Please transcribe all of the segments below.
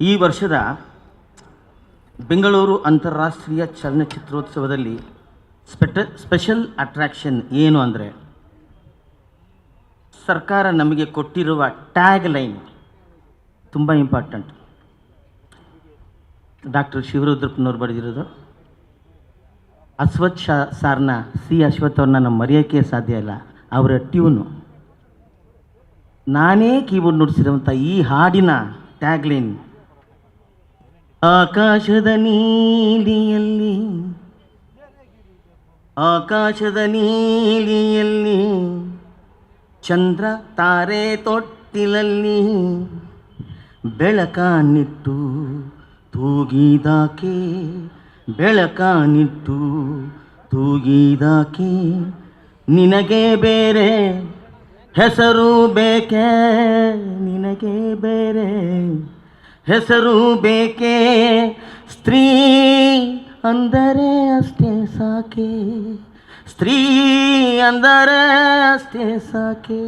ಈ ವರ್ಷದ ಬೆಂಗಳೂರು ಅಂತಾರಾಷ್ಟ್ರೀಯ ಚಲನಚಿತ್ರೋತ್ಸವದಲ್ಲಿ ಸ್ಪೆಟ, ಸ್ಪೆಷಲ್ ಅಟ್ರಾಕ್ಷನ್ ಏನು ಅಂದರೆ ಸರ್ಕಾರ ನಮಗೆ ಕೊಟ್ಟಿರುವ ಟ್ಯಾಗ್ ಲೈನ್ ತುಂಬ ಇಂಪಾರ್ಟೆಂಟ್. ಡಾಕ್ಟರ್ ಶಿವರುದ್ರಪ್ಪನವರು ಬರೆದಿರೋದು, ಅಶ್ವಥ್ ಶಾ, ಸಾರ್ನ, ಸಿ. ಅಶ್ವಥ್ ಅವ್ರನ್ನ ನಾವು ಮರೆಯೋಕ್ಕೆ ಸಾಧ್ಯ ಇಲ್ಲ. ಅವರ ಟ್ಯೂನು. ನಾನೇ ಕೀಬೋರ್ಡ್ ನುಡಿಸಿರುವಂಥ ಈ ಹಾಡಿನ ಟ್ಯಾಗ್ ಲೈನ್ ಆಕಾಶದ ನೀಲಿಯಲ್ಲಿ ಆಕಾಶದ ನೀಲಿಯಲ್ಲಿ, ಚಂದ್ರ ತಾರೆ ತೊಟ್ಟಿಲಲ್ಲಿ ಬೆಳಕಾನಿಟ್ಟು ತೂಗಿದಾಕೆ ಬೆಳಕಾನಿಟ್ಟು ತೂಗಿದಾಕೆ, ನಿನಗೆ ಬೇರೆ ಹೆಸರು ಬೇಕೆ, ನಿನಗೆ ಬೇರೆ ಹೆಸರು ಬೇಕೆ? ಸ್ತ್ರೀ ಅಂದರೆ ಅಷ್ಟೇ ಸಾಕೆ. ಸ್ತ್ರೀ ಅಂದರೆ ಅಷ್ಟೇ ಸಾಕೆ.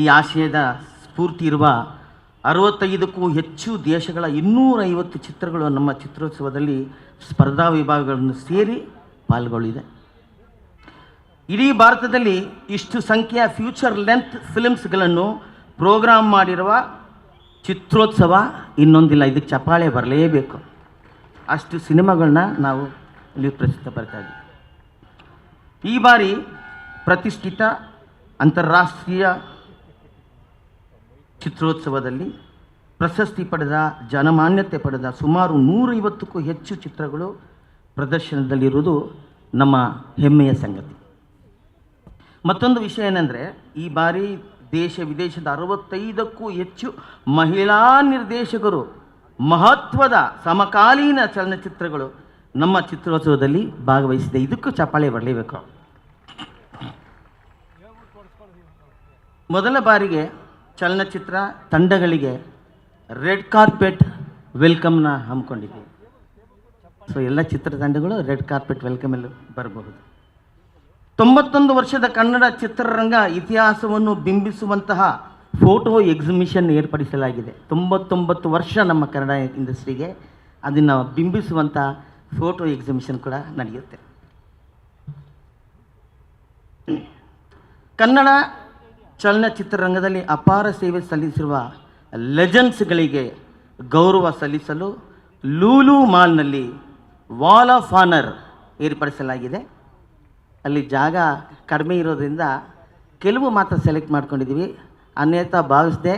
ಈ ಆಶಯದ ಸ್ಫೂರ್ತಿ ಇರುವ ಅರವತ್ತೈದಕ್ಕೂ ಹೆಚ್ಚು ದೇಶಗಳ ಇನ್ನೂರೈವತ್ತು ಚಿತ್ರಗಳು ನಮ್ಮ ಚಿತ್ರೋತ್ಸವದಲ್ಲಿ ಸ್ಪರ್ಧಾ ವಿಭಾಗಗಳನ್ನು ಸೇರಿ ಪಾಲ್ಗೊಳ್ಳಿದೆ. ಇಡೀ ಭಾರತದಲ್ಲಿ ಇಷ್ಟು ಸಂಖ್ಯೆಯ ಫ್ಯೂಚರ್ ಲೆಂತ್ ಫಿಲ್ಮ್ಸ್ಗಳನ್ನು ಪ್ರೋಗ್ರಾಮ್ ಮಾಡಿರುವ ಚಿತ್ರೋತ್ಸವ ಇನ್ನೊಂದಿಲ್ಲ, ಇದಕ್ಕೆ ಚಪ್ಪಾಳೆ ಬರಲೇಬೇಕು. ಅಷ್ಟು ಸಿನಿಮಾಗಳನ್ನ ನಾವು ಇಲ್ಲಿ ಪ್ರಸ್ತುತಪಡ್ತಾ ಇದ್ದೀವಿ. ಈ ಬಾರಿ ಪ್ರತಿಷ್ಠಿತ ಅಂತಾರಾಷ್ಟ್ರೀಯ ಚಿತ್ರೋತ್ಸವದಲ್ಲಿ ಪ್ರಶಸ್ತಿ ಪಡೆದ, ಜನಮಾನ್ಯತೆ ಪಡೆದ ಸುಮಾರು ನೂರೈವತ್ತಕ್ಕೂ ಹೆಚ್ಚು ಚಿತ್ರಗಳು ಪ್ರದರ್ಶನದಲ್ಲಿರುವುದು ನಮ್ಮ ಹೆಮ್ಮೆಯ ಸಂಗತಿ. ಮತ್ತೊಂದು ವಿಷಯ ಏನಂದರೆ, ಈ ಬಾರಿ ದೇಶ ವಿದೇಶದ ಅರವತ್ತೈದಕ್ಕೂ ಹೆಚ್ಚು ಮಹಿಳಾ ನಿರ್ದೇಶಕರು, ಮಹತ್ವದ ಸಮಕಾಲೀನ ಚಲನಚಿತ್ರಗಳು ನಮ್ಮ ಚಿತ್ರೋತ್ಸವದಲ್ಲಿ ಭಾಗವಹಿಸಿದೆ. ಇದಕ್ಕೂ ಚಪ್ಪಾಳೆ ಬರಲೇಬೇಕು. ಮೊದಲ ಬಾರಿಗೆ ಚಲನಚಿತ್ರ ತಂಡಗಳಿಗೆ ರೆಡ್ ಕಾರ್ಪೆಟ್ ವೆಲ್ಕಮ್ನ ಹಮ್ಮಿಕೊಂಡಿದ್ದೀವಿ. ಸೊ ಎಲ್ಲ ಚಿತ್ರತಂಡಗಳು ರೆಡ್ ಕಾರ್ಪೆಟ್ ವೆಲ್ಕಮಲ್ಲಿ ಬರಬಹುದು. ತೊಂಬತ್ತೊಂದು ವರ್ಷದ ಕನ್ನಡ ಚಿತ್ರರಂಗ ಇತಿಹಾಸವನ್ನು ಬಿಂಬಿಸುವಂತಹ ಫೋಟೋ ಎಕ್ಸಿಬಿಷನ್ ಏರ್ಪಡಿಸಲಾಗಿದೆ. ತೊಂಬತ್ತೊಂಬತ್ತು ವರ್ಷ ನಮ್ಮ ಕನ್ನಡ ಇಂಡಸ್ಟ್ರಿಗೆ ಅದನ್ನು ಬಿಂಬಿಸುವಂತಹ ಫೋಟೋ ಎಕ್ಸಿಬಿಷನ್ ಕೂಡ ನಡೆಯುತ್ತೆ. ಕನ್ನಡ ಚಲನಚಿತ್ರರಂಗದಲ್ಲಿ ಅಪಾರ ಸೇವೆ ಸಲ್ಲಿಸಿರುವ ಲೆಜೆಂಡ್ಸ್ಗಳಿಗೆ ಗೌರವ ಸಲ್ಲಿಸಲು ಲೂಲು ಮಾಲ್ನಲ್ಲಿ ವಾಲ್ ಆಫ್ ಆನರ್ ಏರ್ಪಡಿಸಲಾಗಿದೆ. ಅಲ್ಲಿ ಜಾಗ ಕಡಿಮೆ ಇರೋದ್ರಿಂದ ಕೆಲವು ಮಾತ್ರ ಸೆಲೆಕ್ಟ್ ಮಾಡ್ಕೊಂಡಿದ್ದೀವಿ ಅನ್ಯತಾ ಭಾವಿಸದೆ,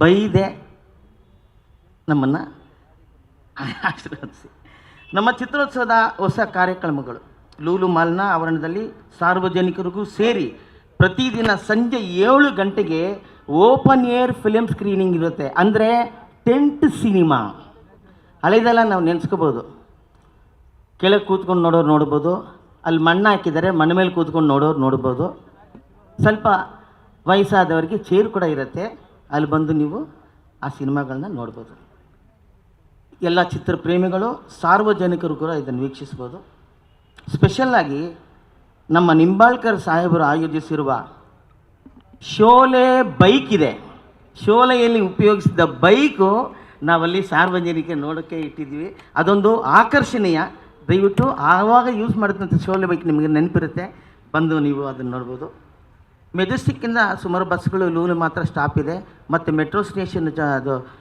ಬೈದೆ ನಮ್ಮನ್ನು ಆಶೀರ್ವದಿಸಿ. ನಮ್ಮ ಚಿತ್ರೋತ್ಸವದ ಹೊಸ ಕಾರ್ಯಕ್ರಮಗಳು, ಲೂಲು ಮಾಲ್ನ ಆವರಣದಲ್ಲಿ ಸಾರ್ವಜನಿಕರಿಗೂ ಸೇರಿ ಪ್ರತಿದಿನ ಸಂಜೆ ಏಳು ಗಂಟೆಗೆ ಓಪನ್ ಏರ್ ಫಿಲಮ್ ಸ್ಕ್ರೀನಿಂಗ್ ಇರುತ್ತೆ. ಅಂದರೆ ಟೆಂಟ್ ಸಿನಿಮಾ. ಹಳೆದೆಲ್ಲ ನಾವು ನೆನೆಸ್ಕೋಬೋದು. ಕೆಳಗೆ ಕೂತ್ಕೊಂಡು ನೋಡೋರು ನೋಡ್ಬೋದು. ಅಲ್ಲಿ ಮಣ್ಣು ಹಾಕಿದ್ದಾರೆ, ಮಣ್ಣು ಮೇಲೆ ಕೂತ್ಕೊಂಡು ನೋಡೋರು ನೋಡ್ಬೋದು. ಸ್ವಲ್ಪ ವಯಸ್ಸಾದವರಿಗೆ ಚೇರ್ ಕೂಡ ಇರುತ್ತೆ. ಅಲ್ಲಿ ಬಂದು ನೀವು ಆ ಸಿನಿಮಾಗಳನ್ನ ನೋಡ್ಬೋದು. ಎಲ್ಲ ಚಿತ್ರಪ್ರೇಮಿಗಳು, ಸಾರ್ವಜನಿಕರು ಕೂಡ ಇದನ್ನು ವೀಕ್ಷಿಸ್ಬೋದು. ಸ್ಪೆಷಲ್ಲಾಗಿ ನಮ್ಮ ನಿಂಬಾಳ್ಕರ್ ಸಾಹೇಬರು ಆಯೋಜಿಸಿರುವ ಶೋಲೆ ಬೈಕ್ ಇದೆ. ಶೋಲೆಯಲ್ಲಿ ಉಪಯೋಗಿಸಿದ ಬೈಕು ನಾವಲ್ಲಿ ಸಾರ್ವಜನಿಕ ನೋಡೋಕ್ಕೆ ಇಟ್ಟಿದ್ದೀವಿ. ಅದೊಂದು ಆಕರ್ಷಣೀಯ ದಯವಿಟ್ಟು ಆವಾಗ ಯೂಸ್ ಮಾಡಿದಂಥ ಶೋಲೆ ಬೈಕ್ ನಿಮಗೆ ನೆನಪಿರುತ್ತೆ. ಬಂದು ನೀವು ಅದನ್ನು ನೋಡ್ಬೋದು. ಮೆಜೆಸ್ಟಿಕ್ಕಿಂದ ಸುಮಾರು ಬಸ್ಗಳು ಲೂಲು ಮಾತ್ರ ಸ್ಟಾಪ್ ಇದೆ. ಮತ್ತು ಮೆಟ್ರೋ ಸ್ಟೇಷನ್ ಜ, ಅದು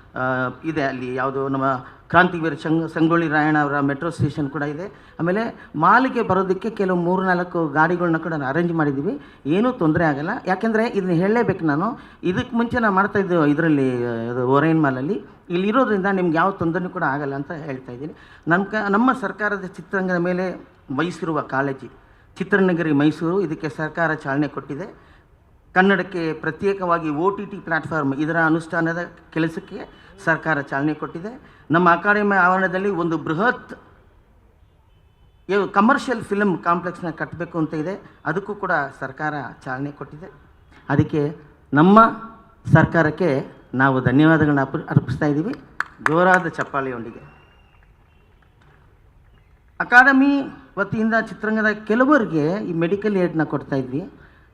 ಇದೆ ಅಲ್ಲಿ ಯಾವುದು ನಮ್ಮ ಕ್ರಾಂತಿವೀರ ಚಂಗ್ ಸಂಗೊಳ್ಳಿ ರಾಯಣ್ಣ ಅವರ ಮೆಟ್ರೋ ಸ್ಟೇಷನ್ ಕೂಡ ಇದೆ. ಆಮೇಲೆ ಮಾಲಿಗೆ ಬರೋದಕ್ಕೆ ಕೆಲವು ಮೂರು ನಾಲ್ಕು ಗಾಡಿಗಳನ್ನ ಕೂಡ ಅರೇಂಜ್ ಮಾಡಿದ್ದೀವಿ ಏನೂ ತೊಂದರೆ ಆಗಲ್ಲ. ಯಾಕೆಂದರೆ ಇದನ್ನ ಹೇಳಲೇಬೇಕು ನಾನು. ಇದಕ್ಕೆ ಮುಂಚೆ ನಾನು ಮಾಡ್ತಾ ಇದ್ದೆ ಇದರಲ್ಲಿ ಇದು ಒರೈನ್ ಮಾಲಲ್ಲಿ. ಇಲ್ಲಿರೋದ್ರಿಂದ ನಿಮ್ಗೆ ಯಾವ ತೊಂದರೆ ಕೂಡ ಆಗಲ್ಲ ಅಂತ ಹೇಳ್ತಾ ಇದ್ದೀನಿ. ನಮ್ಮ ಕ, ನಮ್ಮ ಸರ್ಕಾರದ ಚಿತ್ರರಂಗದ ಮೇಲೆ ವಹಿಸಿರುವ ಕಾಳಜಿ, ಚಿತ್ರನಗರಿ ಮೈಸೂರು ಇದಕ್ಕೆ ಸರ್ಕಾರ ಚಾಲನೆ ಕೊಟ್ಟಿದೆ. ಕನ್ನಡಕ್ಕೆ ಪ್ರತ್ಯೇಕವಾಗಿ ಒ ಟಿ ಟಿ ಪ್ಲ್ಯಾಟ್ಫಾರ್ಮ್ ಇದರ ಅನುಷ್ಠಾನದ ಕೆಲಸಕ್ಕೆ ಸರ್ಕಾರ ಚಾಲನೆ ಕೊಟ್ಟಿದೆ. ನಮ್ಮ ಅಕಾಡೆಮಿ ಆವರಣದಲ್ಲಿ ಒಂದು ಬೃಹತ್ ಕಮರ್ಷಿಯಲ್ ಫಿಲಮ್ ಕಾಂಪ್ಲೆಕ್ಸ್ನ ಕಟ್ಟಬೇಕು ಅಂತ ಇದೆ. ಅದಕ್ಕೂ ಕೂಡ ಸರ್ಕಾರ ಚಾಲನೆ ಕೊಟ್ಟಿದೆ. ಅದಕ್ಕೆ ನಮ್ಮ ಸರ್ಕಾರಕ್ಕೆ ನಾವು ಧನ್ಯವಾದಗಳನ್ನ ಅರ್ಪ, ಅರ್ಪಿಸ್ತಾ ಇದ್ದೀವಿ. ಜೋರಾದ ಚಪ್ಪಾಳೆಯೊಂದಿಗೆ. ಅಕಾಡೆಮಿ ವತಿಯಿಂದ ಚಿತ್ರರಂಗದ ಕೆಲವರಿಗೆ ಈ ಮೆಡಿಕಲ್ ಏಡ್ನ ಕೊಡ್ತಾ ಇದ್ವಿ.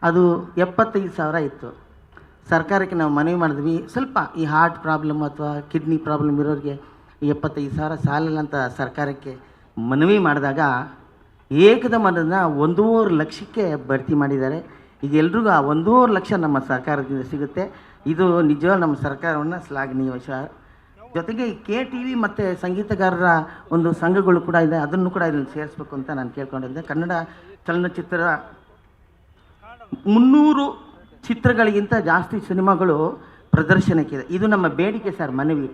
ಅದು ಎಪ್ಪತ್ತೈದು ಸಾವಿರ ಇತ್ತು. ಸರ್ಕಾರಕ್ಕೆ ನಾವು ಮನವಿ ಮಾಡಿದ್ವಿ, ಸ್ವಲ್ಪ ಈ ಹಾರ್ಟ್ ಪ್ರಾಬ್ಲಮ್ ಅಥವಾ ಕಿಡ್ನಿ ಪ್ರಾಬ್ಲಮ್ ಇರೋರಿಗೆ ಈ ಎಪ್ಪತ್ತೈದು ಸಾವಿರ ಸಾಲಲ್ಲ ಅಂತ ಸರ್ಕಾರಕ್ಕೆ ಮನವಿ ಮಾಡಿದಾಗ ಏಕದಮ್ ಅದನ್ನು ಒಂದೂವರೆ ಲಕ್ಷಕ್ಕೆ ಭರ್ತಿ ಮಾಡಿದ್ದಾರೆ. ಈಗ ಎಲ್ರಿಗೂ ಆ ಒಂದೂವರೆ ಲಕ್ಷ ನಮ್ಮ ಸರ್ಕಾರದಿಂದ ಸಿಗುತ್ತೆ. ಇದು ನಿಜವಾಗ ನಮ್ಮ ಸರ್ಕಾರವನ್ನು ಶ್ಲಾಘನೀಯ ವಿಷಯ. ಜೊತೆಗೆ ಕೆ ಟಿ ವಿ ಮತ್ತು ಸಂಗೀತಗಾರರ ಒಂದು ಸಂಘಗಳು ಕೂಡ ಇದೆ, ಅದನ್ನು ಕೂಡ ಇದನ್ನು ಸೇರಿಸ್ಬೇಕು ಅಂತ ನಾನು ಕೇಳ್ಕೊಂಡಿದ್ದೆ. ಕನ್ನಡ ಚಲನಚಿತ್ರ ಮುನ್ನೂರು ಚಿತ್ರಗಳಿಗಿಂತ ಜಾಸ್ತಿ ಸಿನಿಮಾಗಳು ಪ್ರದರ್ಶನಕ್ಕಿದೆ. ಇದು ನಮ್ಮ ಬೇಡಿಕೆ ಸರ್, ಮನವಿ.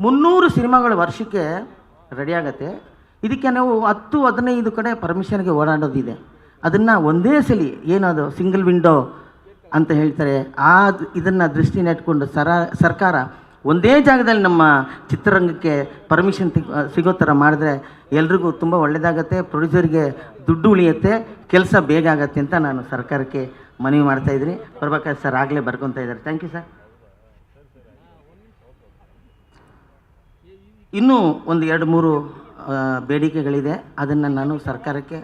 ಮುನ್ನೂರು ಸಿನಿಮಾಗಳು ವರ್ಷಕ್ಕೆ ರೆಡಿ ಆಗತ್ತೆ. ಇದಕ್ಕೆ ನಾವು ಹತ್ತು, ಹದಿನೈದು ಕಡೆ ಪರ್ಮಿಷನ್ಗೆ ಓಡಾಡೋದಿದೆ. ಅದನ್ನು ಒಂದೇ ಸಲಿ ಏನದು ಸಿಂಗಲ್ ವಿಂಡೋ ಅಂತ ಹೇಳ್ತಾರೆ. ಆ ಇದನ್ನು ದೃಷ್ಟಿನ ಇಟ್ಕೊಂಡು ಸರ, ಸರ್ಕಾರ ಒಂದೇ ಜಾಗದಲ್ಲಿ ನಮ್ಮ ಚಿತ್ರರಂಗಕ್ಕೆ ಪರ್ಮಿಷನ್ ಸಿಗೋ ಥರ ಮಾಡಿದ್ರೆ ಎಲ್ರಿಗೂ ತುಂಬ ಒಳ್ಳೆಯದಾಗತ್ತೆ ಪ್ರೊಡ್ಯೂಸರ್ಗೆ ದುಡ್ಡು ಉಳಿಯುತ್ತೆ, ಕೆಲಸ ಬೇಗ ಆಗತ್ತೆ ಅಂತ ನಾನು ಸರ್ಕಾರಕ್ಕೆ ಮನವಿ ಮಾಡ್ತಾ ಇದ್ದೀನಿ. ಬರ್ಬೇಕಾದ್ರೆ ಸರ್ ಆಗಲೇ ಬರ್ಕೊತಾ ಇದ್ದಾರೆ. ಥ್ಯಾಂಕ್ ಯು ಸರ್ ಇನ್ನೂ ಒಂದು ಎರಡು ಮೂರು ಬೇಡಿಕೆಗಳಿದೆ. ಅದನ್ನು ನಾನು ಸರ್ಕಾರಕ್ಕೆ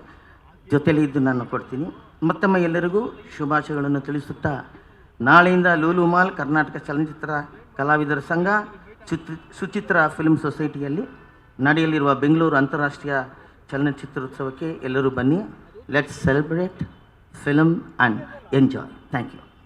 ಜೊತೆಲಿ ಇದ್ದು ನಾನು ಕೊಡ್ತೀನಿ. ಮತ್ತೊಮ್ಮೆ ಎಲ್ಲರಿಗೂ ಶುಭಾಶಯಗಳನ್ನು ತಿಳಿಸುತ್ತಾ ನಾಳೆಯಿಂದ ಲೂಲು ಮಾಲ್, ಕರ್ನಾಟಕ ಚಲನಚಿತ್ರ ಕಲಾವಿದರ ಸಂಘ ಚಿತ್ರ ಸುಚಿತ್ರ ಫಿಲ್ಮ್ ಸೊಸೈಟಿಯಲ್ಲಿ ನಡೆಯಲಿರುವ ಬೆಂಗಳೂರು ಅಂತಾರಾಷ್ಟ್ರೀಯ ಚಲನಚಿತ್ರೋತ್ಸವಕ್ಕೆ ಎಲ್ಲರೂ ಬನ್ನಿ. Let's celebrate film and enjoy thank you